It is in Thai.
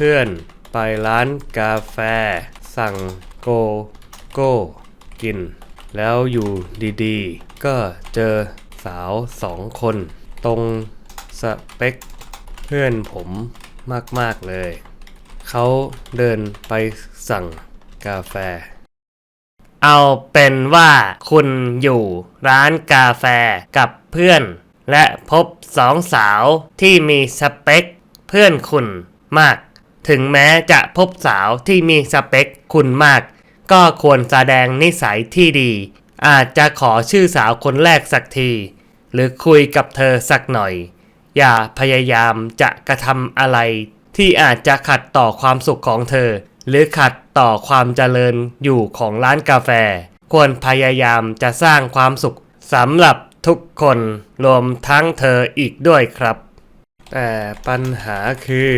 เพื่อนไปร้านกาแฟ สั่งโกโก้กิน แล้วอยู่ดีๆ ก็เจอสาวสองคน ตรงสเปค เพื่อนผมมากๆเลย เขาเดินไปสั่งกาแฟ เอาเป็นว่าคุณอยู่ร้านกาแฟกับเพื่อน และพบสองสาวที่มีสเปค เพื่อนคุณมาก ถึงแม้จะพบสาวที่มีสเปคคุณมาก ก็ควรแสดงนิสัยที่ดี อาจจะขอชื่อสาวคนแรกสักที หรือคุยกับเธอสักหน่อย อย่าพยายามจะกระทำอะไร ที่อาจจะขัดต่อความสุขของเธอ หรือขัดต่อความเจริญอยู่ของร้านกาแฟ ควรพยายามจะสร้างความสุขสำหรับทุกคนรวมทั้งเธออีกด้วยครับ แต่ปัญหาคือ